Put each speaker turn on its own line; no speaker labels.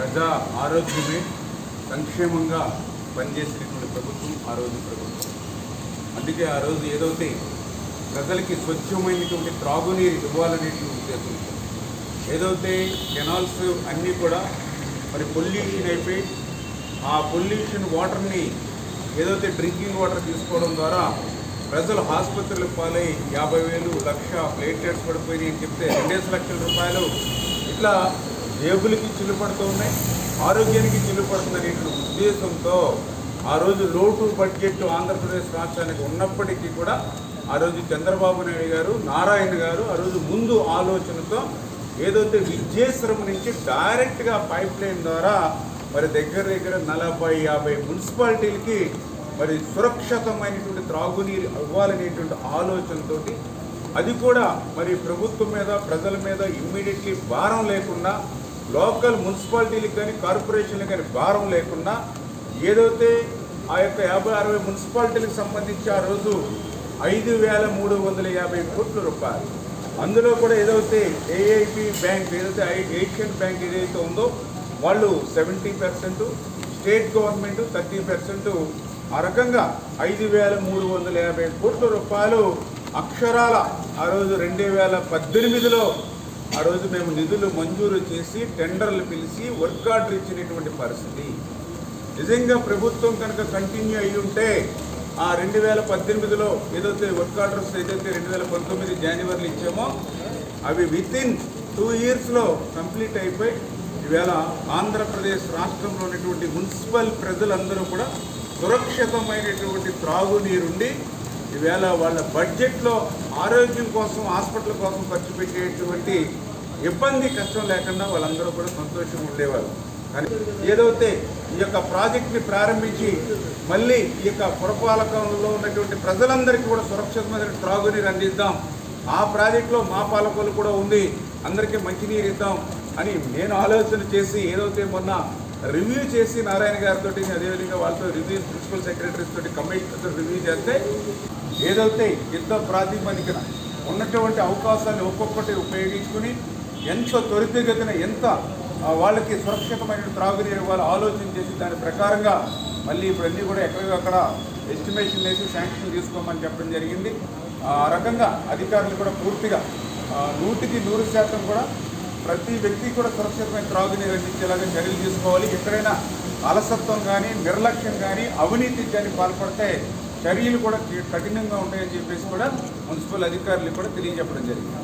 ప్రజా ఆరోగ్యమే సంక్షేమంగా పనిచేసినటువంటి ప్రభుత్వం ఆ రోజు ప్రభుత్వం. అందుకే ఆ రోజు ఏదైతే ప్రజలకి స్వచ్ఛమైనటువంటి త్రాగునీరు ఇవ్వాలనేటువంటి ఉద్దేశం. ఏదైతే కెనాల్స్ అన్నీ కూడా మరి పొల్యూషన్ అయిపోయి ఆ పొల్యూషన్ వాటర్ని ఏదైతే డ్రింకింగ్ వాటర్ తీసుకోవడం ద్వారా ప్రజలు ఆసుపత్రులకు పాలై యాభై వేలు లక్ష ప్లేట్లెట్స్ పడిపోయినాయి అని చెప్తే రెండేసి లక్షల రూపాయలు ఇట్లా జేబులకి చిల్లు పడుతూ ఉన్నాయి ఆరోగ్యానికి చిల్లు పడుతుందనేటువంటి ఉద్దేశంతో ఆ రోజు లోటు బడ్జెట్ ఆంధ్రప్రదేశ్ రాష్ట్రానికి ఉన్నప్పటికీ కూడా ఆ రోజు చంద్రబాబు నాయుడు గారు నారాయణ గారు ఆ రోజు ముందు ఆలోచనతో ఏదైతే విద్యేశ్వరం నుంచి డైరెక్ట్గా పైప్ లైన్ ద్వారా మరి దగ్గర దగ్గర నలభై యాభై మున్సిపాలిటీలకి మరి సురక్షితమైనటువంటి త్రాగునీరు ఇవ్వాలనేటువంటి ఆలోచనతో అది కూడా మరి ప్రభుత్వం మీద ప్రజల మీద ఇమ్మీడియట్లీ భారం లేకుండా లోకల్ మున్సిపాలిటీలకు కానీ కార్పొరేషన్లకు కానీ భారం లేకుండా ఏదైతే ఆ యొక్క యాభై అరవై మున్సిపాలిటీలకు సంబంధించి ఆ రోజు ఐదు వేల మూడు వందల యాభై కోట్ల రూపాయలు. అందులో కూడా ఏదైతే ఏఐపి బ్యాంక్ ఏదైతే ఏషియన్ బ్యాంక్ ఏదైతే ఉందో వాళ్ళు seventy percent state government thirty percent. ఆ రకంగా ఐదు వేల మూడు వందల యాభై కోట్ల రూపాయలు అక్షరాల ఆ రోజు రెండు వేల పద్దెనిమిదిలో ఆ రోజు మేము నిధులు మంజూరు చేసి టెండర్లు పిలిచి వర్క్ ఆర్డర్ ఇచ్చినటువంటి పరిస్థితి. నిజంగా ప్రభుత్వం కనుక కంటిన్యూ అయ్యి ఉంటే ఆ రెండు వేల పద్దెనిమిదిలో ఏదైతే వర్క్ ఆర్డర్స్ ఏదైతే రెండు వేల పంతొమ్మిది జనవరిలో ఇచ్చామో అవి విత్ ఇన్ టూ ఇయర్స్లో కంప్లీట్ అయిపోయి ఈవేళ ఆంధ్రప్రదేశ్ రాష్ట్రంలో ఉన్నటువంటి మున్సిపల్ ప్రజలందరూ కూడా సురక్షితమైనటువంటి త్రాగునీరుండి ఈవేళ వాళ్ళ బడ్జెట్లో ఆరోగ్యం కోసం హాస్పిటల్ కోసం ఖర్చు పెట్టేటువంటి ఇబ్బంది కష్టం లేకుండా వాళ్ళందరూ కూడా సంతోషంగా ఉండేవారు. కానీ ఏదైతే ఈ యొక్క ప్రాజెక్ట్ని ప్రారంభించి మళ్ళీ ఈ యొక్క పురపాలకంలో ఉన్నటువంటి ప్రజలందరికీ కూడా సురక్షితమైన త్రాగునీరు అందిద్దాం. ఆ ప్రాజెక్టులో మా పాలకులు కూడా ఉంది. అందరికీ మంచినీరు ఇద్దాం అని నేను ఆలోచన చేసి ఏదైతే మొన్న రివ్యూ చేసి నారాయణ గారితో అదేవిధంగా వాళ్ళతో రివ్యూ ప్రిన్సిపల్ సెక్రటరీస్ తోటి కమిషనర్తో రివ్యూ చేస్తే ఏదైతే యుద్ధ ప్రాతిపదికన ఉన్నటువంటి అవకాశాన్ని ఒక్కొక్కటి ఉపయోగించుకుని ఎంత త్వరితగతిన ఎంత వాళ్ళకి సురక్షితమైన త్రాగునీరు ఇవ్వాలో ఆలోచన చేసి దాని ప్రకారంగా మళ్ళీ ఇప్పుడన్నీ కూడా ఎక్కడికక్కడ ఎస్టిమేషన్ వేసి శాంక్షన్ తీసుకోమని చెప్పడం జరిగింది. ఆ రకంగా అధికారులు కూడా పూర్తిగా నూటికి నూరు శాతం కూడా ప్రతి వ్యక్తి కూడా సురక్షితమైన త్రాగునీరు అందించేలాగా చర్యలు తీసుకోవాలి. ఎక్కడైనా అలసత్వం కానీ నిర్లక్ష్యం కానీ అవినీతి కానీ పాల్పడితే చర్యలు కూడా కఠినంగా ఉంటాయని చెప్పేసి కూడా మున్సిపల్ అధికారులు కూడా తెలియజెప్పడం జరిగింది.